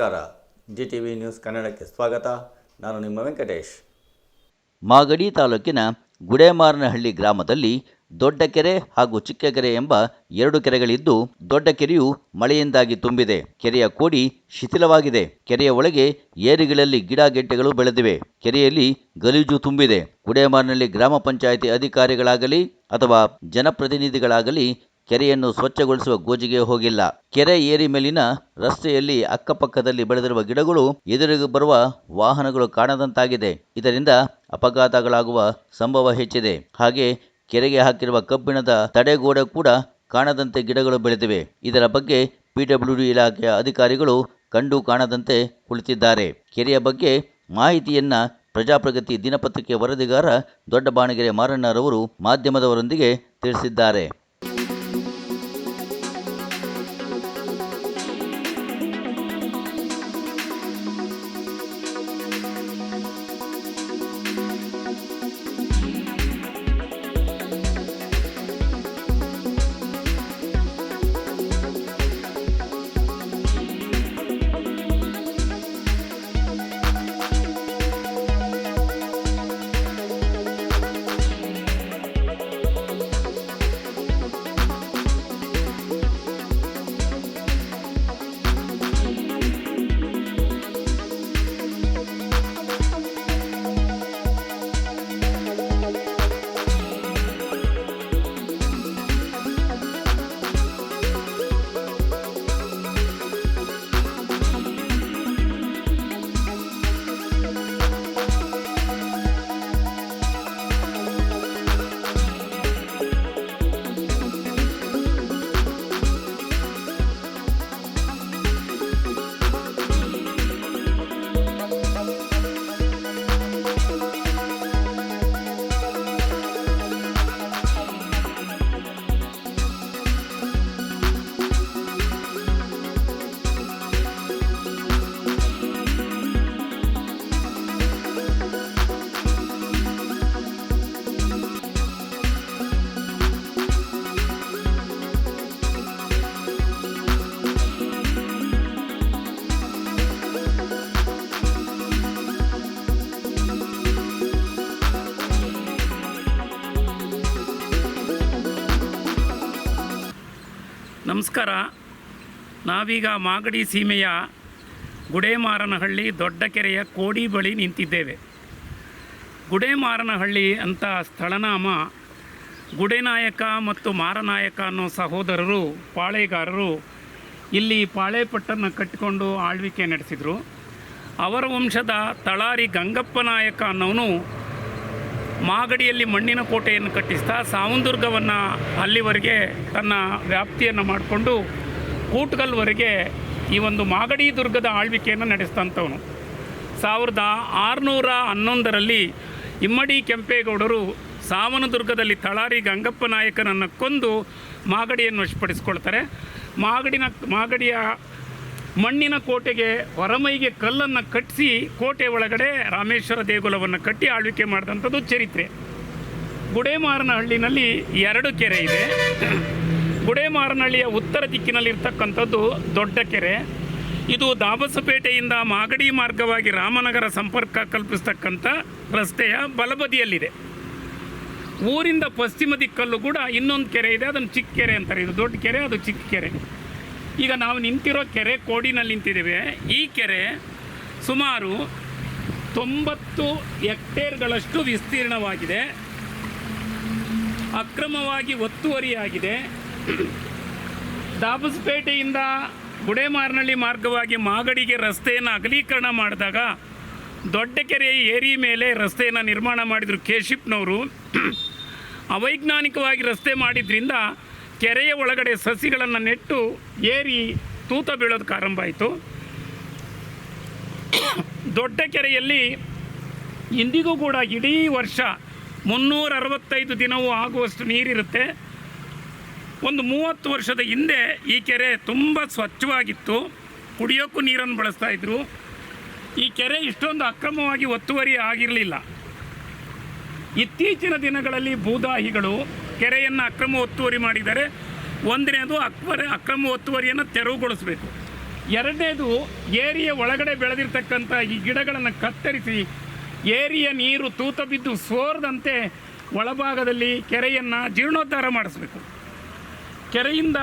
ನಮಸ್ಕಾರ. G T V news ಕನ್ನಡಕ್ಕೆ ಸ್ವಾಗತ. ನಾನು ನಿಮ್ಮ ವೆಂಕಟೇಶ್. ಮಾಗಡಿ ತಾಲೂಕಿನ ಗುಡೇಮಾರನಹಳ್ಳಿ ಗ್ರಾಮದಲ್ಲಿ ದೊಡ್ಡ ಕೆರೆ ಹಾಗೂ ಚಿಕ್ಕ ಕೆರೆ ಎಂಬ ಎರಡು ಕೆರೆಗಳಿದ್ದು ದೊಡ್ಡ ಕೆರೆಯು ಮಳೆಯಿಂದಾಗಿ ತುಂಬಿದೆ. ಕೆರೆಯ ಕೋಡಿ ಶಿಥಿಲವಾಗಿದೆ. ಕೆರೆಯ ಒಳಗೆ ಏರಿಗಳಲ್ಲಿ ಗಿಡ ಗೆಡ್ಡೆಗಳು ಬೆಳೆದಿವೆ. ಕೆರೆಯಲ್ಲಿ ಗಲೀಜು ತುಂಬಿದೆ. ಗುಡೇಮಾರನಹಳ್ಳಿ ಗ್ರಾಮ ಪಂಚಾಯಿತಿ ಅಧಿಕಾರಿಗಳಾಗಲಿ ಅಥವಾ ಜನಪ್ರತಿನಿಧಿಗಳಾಗಲಿ ಕೆರೆಯನ್ನು ಸ್ವಚ್ಛಗೊಳಿಸುವ ಗೋಜಿಗೆ ಹೋಗಿಲ್ಲ. ಕೆರೆ ಏರಿ ಮೇಲಿನ ರಸ್ತೆಯಲ್ಲಿ ಅಕ್ಕಪಕ್ಕದಲ್ಲಿ ಬೆಳೆದಿರುವ ಗಿಡಗಳು ಎದುರಿಗೆ ಬರುವ ವಾಹನಗಳು ಕಾಣದಂತಾಗಿದೆ. ಇದರಿಂದ ಅಪಘಾತಗಳಾಗುವ ಸಂಭವ ಹೆಚ್ಚಿದೆ. ಹಾಗೆ ಕೆರೆಗೆ ಹಾಕಿರುವ ಕಬ್ಬಿಣದ ತಡೆಗೋಡೆ ಕೂಡ ಕಾಣದಂತೆ ಗಿಡಗಳು ಬೆಳೆದಿವೆ. ಇದರ ಬಗ್ಗೆ ಪಿಡಬ್ಲ್ಯೂಡಿ ಇಲಾಖೆಯ ಅಧಿಕಾರಿಗಳು ಕಂಡು ಕಾಣದಂತೆ ಕುಳಿತಿದ್ದಾರೆ. ಕೆರೆಯ ಬಗ್ಗೆ ಮಾಹಿತಿಯನ್ನ ಪ್ರಜಾಪ್ರಗತಿ ದಿನಪತ್ರಿಕೆ ವರದಿಗಾರ ದೊಡ್ಡ ಬಾಣಗೆರೆ ಮಾರಣ್ಣರವರು ಮಾಧ್ಯಮದವರೊಂದಿಗೆ ತಿಳಿಸಿದ್ದಾರೆ. ನಮಸ್ಕಾರ. ನಾವೀಗ ಮಾಗಡಿ ಸೀಮೆಯ ಗುಡೇಮಾರನಹಳ್ಳಿ ದೊಡ್ಡ ಕೆರೆಯ ಕೋಡಿ ಬಳಿ ನಿಂತಿದ್ದೇವೆ. ಗುಡೇಮಾರನಹಳ್ಳಿ ಅಂತ ಸ್ಥಳನಾಮ ಗುಡೆನಾಯಕ ಮತ್ತು ಮಾರನಾಯಕ ಅನ್ನೋ ಸಹೋದರರು, ಪಾಳೆಗಾರರು ಇಲ್ಲಿ ಪಾಳೆಪಟ್ಟನ್ನು ಕಟ್ಟಿಕೊಂಡು ಆಳ್ವಿಕೆ ನಡೆಸಿದರು. ಅವರ ವಂಶದ ತಳಾರಿ ಗಂಗಪ್ಪ ನಾಯಕ ಅನ್ನೋನು ಮಾಗಡಿಯಲ್ಲಿ ಮಣ್ಣಿನ ಕೋಟೆಯನ್ನು ಕಟ್ಟಿಸ್ತಾ ಸಾವಂದುರ್ಗವನ್ನು ಅಲ್ಲಿವರೆಗೆ ತನ್ನ ವ್ಯಾಪ್ತಿಯನ್ನು ಮಾಡಿಕೊಂಡು ಕೂಟ್ಗಲ್ವರೆಗೆ ಈ ಒಂದು ಮಾಗಡಿ ದುರ್ಗದ ಆಳ್ವಿಕೆಯನ್ನು ನಡೆಸ್ತಂಥವನು ಸಾವಿರದ ಆರುನೂರ ಹನ್ನೊಂದರಲ್ಲಿ ಇಮ್ಮಡಿ ಕೆಂಪೇಗೌಡರು ಸಾವನದುರ್ಗದಲ್ಲಿ ತಳಾರಿ ಗಂಗಪ್ಪ ನಾಯಕನನ್ನು ಕೊಂದು ಮಾಗಡಿಯನ್ನು ವಶಪಡಿಸ್ಕೊಳ್ತಾರೆ. ಮಾಗಡಿನ, ಮಾಗಡಿಯ ಮಣ್ಣಿನ ಕೋಟೆಗೆ ಹೊರಮೈಗೆ ಕಲ್ಲನ್ನು ಕಟ್ಟಿಸಿ ಕೋಟೆ ಒಳಗಡೆ ರಾಮೇಶ್ವರ ದೇಗುಲವನ್ನು ಕಟ್ಟಿ ಆಳ್ವಿಕೆ ಮಾಡಿದಂಥದ್ದು ಚರಿತ್ರೆ. ಗುಡೇಮಾರನಹಳ್ಳಿನಲ್ಲಿ ಎರಡು ಕೆರೆ ಇದೆ. ಗುಡೇಮಾರನಹಳ್ಳಿಯ ಉತ್ತರ ದಿಕ್ಕಿನಲ್ಲಿರ್ತಕ್ಕಂಥದ್ದು ದೊಡ್ಡ ಕೆರೆ. ಇದು ದಾಬಸಪೇಟೆಯಿಂದ ಮಾಗಡಿ ಮಾರ್ಗವಾಗಿ ರಾಮನಗರ ಸಂಪರ್ಕ ಕಲ್ಪಿಸ್ತಕ್ಕಂಥ ರಸ್ತೆಯ ಬಲಬದಿಯಲ್ಲಿದೆ. ಊರಿಂದ ಪಶ್ಚಿಮ ದಿಕ್ಕಲ್ಲೂ ಕೂಡ ಇನ್ನೊಂದು ಕೆರೆ ಇದೆ. ಅದನ್ನು ಚಿಕ್ಕ ಕೆರೆ ಅಂತಾರೆ. ಇದು ದೊಡ್ಡ ಕೆರೆ, ಅದು ಚಿಕ್ಕ ಕೆರೆ. ಈಗ ನಾವು ನಿಂತಿರೋ ಕೆರೆ ಕೋಡಿನಲ್ಲಿ ನಿಂತಿದ್ದೇವೆ. ಈ ಕೆರೆ ಸುಮಾರು ತೊಂಬತ್ತು ಹೆಕ್ಟೇರ್ಗಳಷ್ಟು ವಿಸ್ತೀರ್ಣವಾಗಿದೆ. ಅಕ್ರಮವಾಗಿ ಒತ್ತುವರಿಯಾಗಿದೆ ದಾಬಸ್ಪೇಟೆಯಿಂದ ಗುಡೆಮಾರ್ನಳ್ಳಿ ಮಾರ್ಗವಾಗಿ ಮಾಗಡಿಗೆ ರಸ್ತೆಯನ್ನು ಅಗಲೀಕರಣ ಮಾಡಿದಾಗ ದೊಡ್ಡ ಕೆರೆ ಏರಿ ಮೇಲೆ ರಸ್ತೆಯನ್ನು ನಿರ್ಮಾಣ ಮಾಡಿದರು ಕೆಶಿಪ್ನವರು ಅವೈಜ್ಞಾನಿಕವಾಗಿ ರಸ್ತೆ ಮಾಡಿದ್ರಿಂದ ಕೆರೆಯ ಒಳಗಡೆ ಸಸಿಗಳನ್ನು ನೆಟ್ಟು ಏರಿ ತೂತ ಬೀಳೋದಕ್ಕೆ ಆರಂಭ ಆಯಿತು. ದೊಡ್ಡ ಕೆರೆಯಲ್ಲಿ ಇಂದಿಗೂ ಕೂಡ ಇಡೀ ವರ್ಷ ಮುನ್ನೂರ ಅರವತ್ತೈದು ದಿನವೂ ಆಗುವಷ್ಟು ನೀರಿರುತ್ತೆ. ಒಂದು ಮೂವತ್ತು ವರ್ಷದ ಹಿಂದೆ ಈ ಕೆರೆ ತುಂಬ ಸ್ವಚ್ಛವಾಗಿತ್ತು. ಕುಡಿಯೋಕ್ಕೂ ನೀರನ್ನು ಬಳಸ್ತಾ ಇದ್ರು. ಈ ಕೆರೆ ಇಷ್ಟೊಂದು ಅಕ್ರಮವಾಗಿ ಒತ್ತುವರಿ ಆಗಿರಲಿಲ್ಲ. ಇತ್ತೀಚಿನ ದಿನಗಳಲ್ಲಿ ಭೂದಾಹಿಗಳು ಕೆರೆಯನ್ನು ಅಕ್ರಮ ಒತ್ತುವರಿ ಮಾಡಿದರೆ ಒಂದನೇದು ಅಕ್ವರ ಅಕ್ರಮ ಒತ್ತುವರಿಯನ್ನು ತೆರವುಗೊಳಿಸಬೇಕು. ಎರಡನೇದು ಏರಿಯ ಒಳಗಡೆ ಬೆಳೆದಿರ್ತಕ್ಕಂಥ ಈ ಗಿಡಗಳನ್ನು ಕತ್ತರಿಸಿ ಏರಿಯ ನೀರು ತೂತ ಬಿದ್ದು ಸೋರದಂತೆ ಒಳಭಾಗದಲ್ಲಿ ಕೆರೆಯನ್ನು ಜೀರ್ಣೋದ್ಧಾರ ಮಾಡಿಸ್ಬೇಕು. ಕೆರೆಯಿಂದ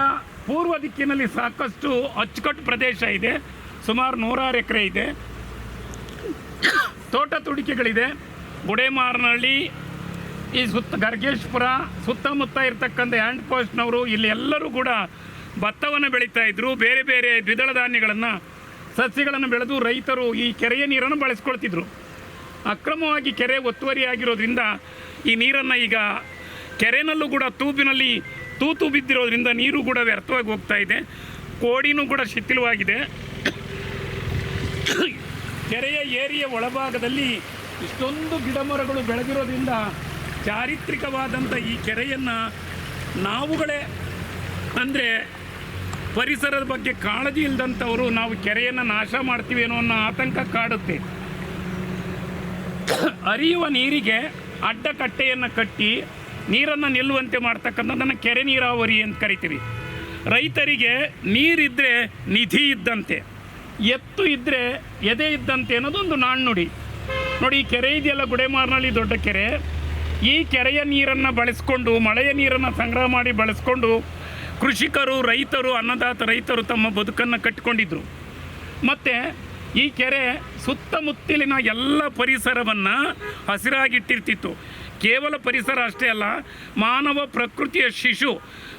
ಪೂರ್ವ ದಿಕ್ಕಿನಲ್ಲಿ ಸಾಕಷ್ಟು ಅಚ್ಚುಕಟ್ಟು ಪ್ರದೇಶ ಇದೆ. ಸುಮಾರು ನೂರಾರು ಎಕರೆ ಇದೆ. ತೋಟ ತುಡಿಕೆಗಳಿದೆ. ಗುಡೇಮಾರನಹಳ್ಳಿ ಈ ಸುತ್ತ ಗರ್ಗೇಶ್ಪುರ ಸುತ್ತಮುತ್ತ ಇರತಕ್ಕಂಥ ಹ್ಯಾಂಡ್ ಪೋಸ್ಟ್ನವರು ಇಲ್ಲಿ ಎಲ್ಲರೂ ಕೂಡ ಭತ್ತವನ್ನು ಬೆಳೀತಾ ಇದ್ರು. ಬೇರೆ ಬೇರೆ ದ್ವಿದಳ ಧಾನ್ಯಗಳನ್ನು, ಸಸ್ಯಗಳನ್ನು ಬೆಳೆದು ರೈತರು ಈ ಕೆರೆಯ ನೀರನ್ನು ಬಳಸ್ಕೊಳ್ತಿದ್ರು. ಅಕ್ರಮವಾಗಿ ಕೆರೆ ಒತ್ತುವರಿಯಾಗಿರೋದ್ರಿಂದ ಈ ನೀರನ್ನು ಈಗ ಕೆರೆನಲ್ಲೂ ಕೂಡ ತೂಪಿನಲ್ಲಿ ತೂತು ಬಿದ್ದಿರೋದ್ರಿಂದ ನೀರು ಕೂಡ ವ್ಯರ್ಥವಾಗಿ ಹೋಗ್ತಾ ಇದೆ. ಕೋಡಿನೂ ಕೂಡ ಶಿಥಿಲವಾಗಿದೆ. ಕೆರೆಯ ಏರಿಯ ಒಳಭಾಗದಲ್ಲಿ ಇಷ್ಟೊಂದು ಗಿಡಮರಗಳು ಬೆಳೆದಿರೋದ್ರಿಂದ ಚಾರಿತ್ರಿಕವಾದಂಥ ಈ ಕೆರೆಯನ್ನು ನಾವುಗಳೇ ಅಂದರೆ ಪರಿಸರದ ಬಗ್ಗೆ ಕಾಳಜಿ ಇಲ್ಲದಂಥವರು ನಾವು ಕೆರೆಯನ್ನು ನಾಶ ಮಾಡ್ತೀವಿ ಅನ್ನೋ ಅನ್ನೋ ಆತಂಕ ಕಾಡುತ್ತೆ. ಹರಿಯುವ ನೀರಿಗೆ ಅಡ್ಡಕಟ್ಟೆಯನ್ನು ಕಟ್ಟಿ ನೀರನ್ನು ನಿಲ್ಲುವಂತೆ ಮಾಡ್ತಕ್ಕಂಥದ್ದನ್ನು ಕೆರೆ ನೀರಾವರಿ ಅಂತ ಕರಿತೀವಿ. ರೈತರಿಗೆ ನೀರಿದ್ದರೆ ನಿಧಿ ಇದ್ದಂತೆ, ಎತ್ತು ಇದ್ದರೆ ಎದೆ ಇದ್ದಂತೆ ಅನ್ನೋದೊಂದು ನಾಣ್ಣುಡಿ. ನೋಡಿ ಈ ಕೆರೆ ಇದೆಯಲ್ಲ ಗುಡೆಮಾರ್ನಳ್ಳಿ ದೊಡ್ಡ ಕೆರೆ. ಈ ಕೆರೆಯ ನೀರನ್ನು ಬಳಸ್ಕೊಂಡು, ಮಳೆಯ ನೀರನ್ನು ಸಂಗ್ರಹ ಮಾಡಿ ಬಳಸ್ಕೊಂಡು ಕೃಷಿಕರು, ರೈತರು, ಅನ್ನದಾತ ರೈತರು ತಮ್ಮ ಬದುಕನ್ನು ಕಟ್ಟಿಕೊಂಡಿದ್ದರು ಮತ್ತು ಈ ಕೆರೆ ಸುತ್ತಮುತ್ತಲಿನ ಎಲ್ಲ ಪರಿಸರವನ್ನು ಹಸಿರಾಗಿಟ್ಟಿರ್ತಿತ್ತು. ಕೇವಲ ಪರಿಸರ ಅಷ್ಟೇ ಅಲ್ಲ, ಮಾನವ ಪ್ರಕೃತಿಯ ಶಿಶು,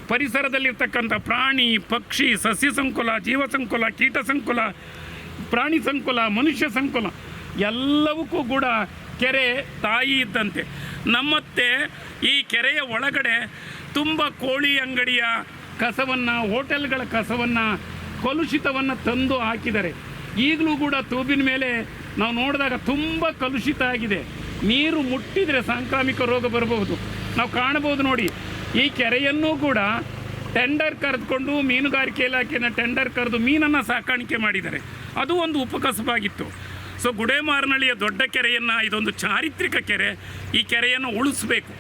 ಪರಿಸರದಲ್ಲಿರ್ತಕ್ಕಂಥ ಪ್ರಾಣಿ, ಪಕ್ಷಿ ಸಸ್ಯ ಸಂಕುಲ, ಜೀವ ಸಂಕುಲ, ಕೀಟ ಸಂಕುಲ, ಪ್ರಾಣಿ ಸಂಕುಲ, ಮನುಷ್ಯ ಸಂಕುಲ, ಎಲ್ಲವಕ್ಕೂ ಕೂಡ ಕೆರೆ ತಾಯಿ ಇದ್ದಂತೆ. ನಮ್ಮತ್ತೆ ಈ ಕೆರೆಯ ಒಳಗಡೆ ತುಂಬ ಕೋಳಿ ಅಂಗಡಿಯ ಕಸವನ್ನು, ಹೋಟೆಲ್ಗಳ ಕಸವನ್ನು, ಕಲುಷಿತವನ್ನು ತಂದು ಹಾಕಿದ್ದಾರೆ. ಈಗಲೂ ಕೂಡ ತೂಬಿನ ಮೇಲೆ ನಾವು ನೋಡಿದಾಗ ತುಂಬ ಕಲುಷಿತ ಆಗಿದೆ. ನೀರು ಮುಟ್ಟಿದರೆ ಸಾಂಕ್ರಾಮಿಕ ರೋಗ ಬರಬಹುದು. ನಾವು ಕಾಣಬಹುದು ನೋಡಿ, ಈ ಕೆರೆಯನ್ನೂ ಕೂಡ ಟೆಂಡರ್ ಕರೆದುಕೊಂಡು ಮೀನುಗಾರಿಕೆ ಇಲಾಖೆಯನ್ನು ಟೆಂಡರ್ ಕರೆದು ಮೀನನ್ನು ಸಾಕಾಣಿಕೆ ಮಾಡಿದ್ದಾರೆ. ಅದು ಒಂದು ಉಪಕಸಬಾಗಿತ್ತು. ಸೊ ಗುಡೇಮಾರನಹಳ್ಳಿಯ ದೊಡ್ಡ ಕೆರೆಯನ್ನು, ಇದೊಂದು ಚಾರಿತ್ರಿಕ ಕೆರೆ. ಈ ಕೆರೆಯನ್ನು ಉಳಿಸ್ಬೇಕು.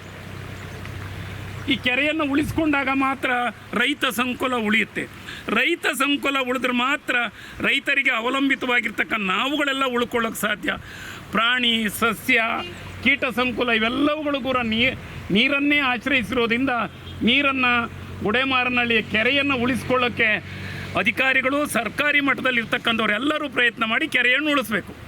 ಈ ಕೆರೆಯನ್ನು ಉಳಿಸ್ಕೊಂಡಾಗ ಮಾತ್ರ ರೈತ ಸಂಕುಲ ಉಳಿಯುತ್ತೆ. ರೈತ ಸಂಕುಲ ಉಳಿದ್ರೆ ಮಾತ್ರ ರೈತರಿಗೆ ಅವಲಂಬಿತವಾಗಿರ್ತಕ್ಕ ನಾವುಗಳೆಲ್ಲ ಉಳ್ಕೊಳ್ಳೋಕೆ ಸಾಧ್ಯ. ಪ್ರಾಣಿ, ಸಸ್ಯ, ಕೀಟ ಸಂಕುಲ, ಇವೆಲ್ಲವುಗಳು ಕೂಡ ನೀ, ನೀರನ್ನೇ ಆಶ್ರಯಿಸಿರೋದ್ರಿಂದ ನೀರನ್ನು ಗುಡೇಮಾರನಹಳ್ಳಿಯ ಕೆರೆಯನ್ನು ಉಳಿಸ್ಕೊಳ್ಳೋಕ್ಕೆ ಅಧಿಕಾರಿಗಳು ಸರ್ಕಾರಿ ಮಟ್ಟದಲ್ಲಿ ಇರ್ತಕ್ಕಂಥವ್ರು ಪ್ರಯತ್ನ ಮಾಡಿ ಕೆರೆಯನ್ನು ಉಳಿಸ್ಬೇಕು.